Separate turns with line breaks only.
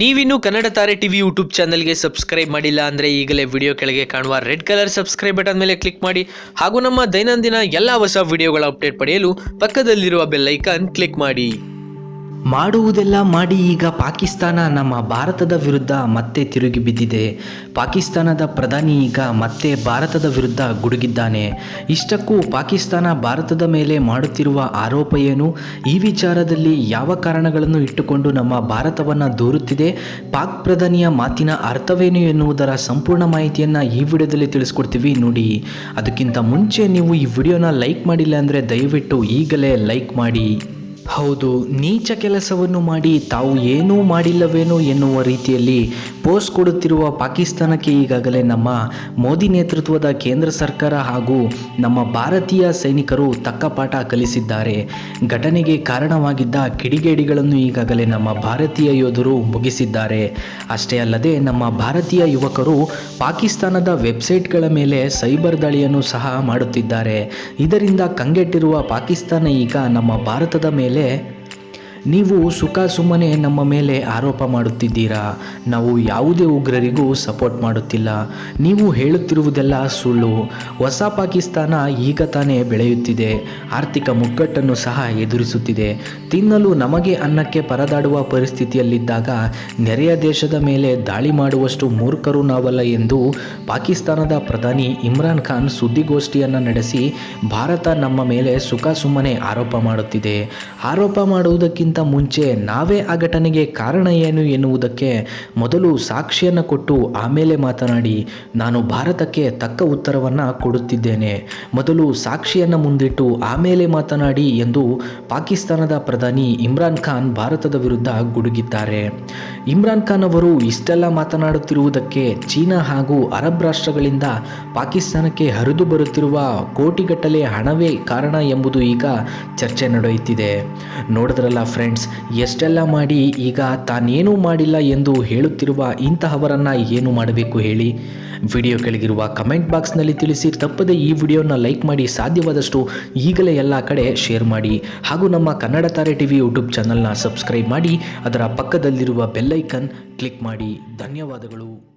ನೀವಿನ್ನು ಕನ್ನಡ ತಾರೆ TV YouTube ಚಾನಲ್ಗೆ ಸಬ್ಸ್ಕ್ರೈಬ್ ಮಾಡಿಲ್ಲ ಅಂದರೆ ಈಗಲೇ ವಿಡಿಯೋ ಕೆಳಗೆ ಕಾಣುವ ರೆಡ್ ಕಲರ್ ಸಬ್ಸ್ಕ್ರೈಬ್ ಬಟನ್ ಮೇಲೆ ಕ್ಲಿಕ್ ಮಾಡಿ ಹಾಗೂ ನಮ್ಮ ದೈನಂದಿನ ಎಲ್ಲ ಹೊಸ ವಿಡಿಯೋಗಳ ಅಪ್ಡೇಟ್ ಪಡೆಯಲು ಪಕ್ಕದಲ್ಲಿರುವ ಬೆಲ್ ಐಕಾನ್ ಕ್ಲಿಕ್ ಮಾಡಿ.
ಮಾಡುವುದೆಲ್ಲ ಮಾಡಿ ಈಗ ಪಾಕಿಸ್ತಾನ ನಮ್ಮ ಭಾರತದ ವಿರುದ್ಧ ಮತ್ತೆ ತಿರುಗಿ ಬಿದ್ದಿದೆ. ಪಾಕಿಸ್ತಾನದ ಪ್ರಧಾನಿ ಈಗ ಮತ್ತೆ ಭಾರತದ ವಿರುದ್ಧ ಗುಡುಗಿದ್ದಾನೆ. ಇಷ್ಟಕ್ಕೂ ಪಾಕಿಸ್ತಾನ ಭಾರತದ ಮೇಲೆ ಮಾಡುತ್ತಿರುವ ಆರೋಪ ಏನು? ಈ ವಿಚಾರದಲ್ಲಿ ಯಾವ ಕಾರಣಗಳನ್ನು ಇಟ್ಟುಕೊಂಡು ನಮ್ಮ ಭಾರತವನ್ನು ದೂರುತ್ತಿದೆ? ಪಾಕ್ ಪ್ರಧಾನಿಯ ಮಾತಿನ ಅರ್ಥವೇನು ಎನ್ನುವುದರ ಸಂಪೂರ್ಣ ಮಾಹಿತಿಯನ್ನು ಈ ವಿಡಿಯೋದಲ್ಲಿ ತಿಳಿಸ್ಕೊಡ್ತೀವಿ ನೋಡಿ. ಅದಕ್ಕಿಂತ ಮುಂಚೆ ನೀವು ಈ ವಿಡಿಯೋನ ಲೈಕ್ ಮಾಡಿಲ್ಲ ಅಂದರೆ ದಯವಿಟ್ಟು ಈಗಲೇ ಲೈಕ್ ಮಾಡಿ. ಹೌದು ನೀಚ ಕೆಲಸವನ್ನು ಮಾಡಿ ತಾವು ಏನೂ ಮಾಡಿಲ್ಲವೇನೋ ಎನ್ನುವ ರೀತಿಯಲ್ಲಿ ಪೋಸ್ಟ್ ಕೊಡುತ್ತಿರುವ ಪಾಕಿಸ್ತಾನಕ್ಕೆ ಈಗಾಗಲೇ ನಮ್ಮ ಮೋದಿ ನೇತೃತ್ವದ ಕೇಂದ್ರ ಸರ್ಕಾರ ಹಾಗೂ ನಮ್ಮ ಭಾರತೀಯ ಸೈನಿಕರು ತಕ್ಕ ಪಾಠ ಕಲಿಸಿದ್ದಾರೆ. ಘಟನೆಗೆ ಕಾರಣವಾಗಿದ್ದ ಕಿಡಿಗೇಡಿಗಳನ್ನು ಈಗಾಗಲೇ ನಮ್ಮ ಭಾರತೀಯ ಯೋಧರು ಮುಗಿಸಿದ್ದಾರೆ. ಅಷ್ಟೇ ಅಲ್ಲದೆ ನಮ್ಮ ಭಾರತೀಯ ಯುವಕರು ಪಾಕಿಸ್ತಾನದ ವೆಬ್ಸೈಟ್ಗಳ ಮೇಲೆ ಸೈಬರ್ ದಾಳಿಯನ್ನು ಸಹ ಮಾಡುತ್ತಿದ್ದಾರೆ. ಇದರಿಂದ ಕಂಗೆಟ್ಟಿರುವ ಪಾಕಿಸ್ತಾನ ಈಗ ನಮ್ಮ ಭಾರತದ ಮೇಲೆ ನೀವು ಸುಖ ಸುಮ್ಮನೆ ನಮ್ಮ ಮೇಲೆ ಆರೋಪ ಮಾಡುತ್ತಿದ್ದೀರಾ? ನಾವು ಯಾವುದೇ ಉಗ್ರರಿಗೂ ಸಪೋರ್ಟ್ ಮಾಡುತ್ತಿಲ್ಲ. ನೀವು ಹೇಳುತ್ತಿರುವುದೆಲ್ಲ ಸುಳ್ಳು. ಹೊಸ ಪಾಕಿಸ್ತಾನ ಈಗ ತಾನೇ ಬೆಳೆಯುತ್ತಿದೆ. ಆರ್ಥಿಕ ಮುಗ್ಗಟ್ಟನ್ನು ಸಹ ಎದುರಿಸುತ್ತಿದೆ. ತಿನ್ನಲು ನಮಗೆ ಅನ್ನಕ್ಕೆ ಪರದಾಡುವ ಪರಿಸ್ಥಿತಿಯಲ್ಲಿದ್ದಾಗ ನೆರೆಯ ದೇಶದ ಮೇಲೆ ದಾಳಿ ಮಾಡುವಷ್ಟು ಮೂರ್ಖರು ನಾವಲ್ಲ ಎಂದು ಪಾಕಿಸ್ತಾನದ ಪ್ರಧಾನಿ ಇಮ್ರಾನ್ ಖಾನ್ ಸುದ್ದಿಗೋಷ್ಠಿಯನ್ನು ನಡೆಸಿ ಭಾರತ ನಮ್ಮ ಮೇಲೆ ಸುಖ ಸುಮ್ಮನೆ ಆರೋಪ ಮಾಡುತ್ತಿದೆ. ಆರೋಪ ಮಾಡುವುದಕ್ಕಿಂತ ಮುಂಚೆ ನಾವೇ ಆ ಘಟನೆಗೆ ಕಾರಣ ಏನು ಎನ್ನುವುದಕ್ಕೆ ಮೊದಲು ಸಾಕ್ಷಿಯನ್ನು ಕೊಟ್ಟು ಆಮೇಲೆ ಮಾತನಾಡಿ ನಾನು ಭಾರತಕ್ಕೆ ತಕ್ಕ ಉತ್ತರವನ್ನು ಕೊಡುತ್ತಿದ್ದೇನೆ. ಮೊದಲು ಸಾಕ್ಷಿಯನ್ನು ಮುಂದಿಟ್ಟು ಆಮೇಲೆ ಮಾತನಾಡಿ ಎಂದು ಪಾಕಿಸ್ತಾನದ ಪ್ರಧಾನಿ ಇಮ್ರಾನ್ ಖಾನ್ ಭಾರತದ ವಿರುದ್ಧ ಗುಡುಗಿದ್ದಾರೆ. ಇಮ್ರಾನ್ ಖಾನ್ ಅವರು ಇಷ್ಟೆಲ್ಲ ಮಾತನಾಡುತ್ತಿರುವುದಕ್ಕೆ ಚೀನಾ ಹಾಗೂ ಅರಬ್ ರಾಷ್ಟ್ರಗಳಿಂದ ಪಾಕಿಸ್ತಾನಕ್ಕೆ ಹರಿದು ಬರುತ್ತಿರುವ ಕೋಟಿಗಟ್ಟಲೆ ಹಣವೇ ಕಾರಣ ಎಂಬುದು ಈಗ ಚರ್ಚೆ ನಡೆಯುತ್ತಿದೆ. ನೋಡಿದ್ರಲ್ಲ ಫ್ರೆಂಡ್ಸ್ ಎಷ್ಟೆಲ್ಲ ಮಾಡಿ ಈಗ ತಾನೇನೂ ಮಾಡಿಲ್ಲ ಎಂದು ಹೇಳುತ್ತಿರುವ ಇಂತಹವರನ್ನು ಏನು ಮಾಡಬೇಕು ಹೇಳಿ? ವಿಡಿಯೋ ಕೆಳಗಿರುವ ಕಮೆಂಟ್ ಬಾಕ್ಸ್ನಲ್ಲಿ ತಿಳಿಸಿ, ತಪ್ಪದೆ ಈ ವಿಡಿಯೋನ ಲೈಕ್ ಮಾಡಿ ಸಾಧ್ಯವಾದಷ್ಟು ಈಗಲೇ ಎಲ್ಲ ಕಡೆ ಶೇರ್ ಮಾಡಿ. ಹಾಗೂ ನಮ್ಮ ಕನ್ನಡ ತಾರೆ ಟಿವಿ ಯೂಟ್ಯೂಬ್ ಚಾನಲ್ನ ಸಬ್ಸ್ಕ್ರೈಬ್ ಮಾಡಿ, ಅದರ ಪಕ್ಕದಲ್ಲಿರುವ ಬೆಲ್ಲೈಕನ್ ಕ್ಲಿಕ್ ಮಾಡಿ. ಧನ್ಯವಾದಗಳು.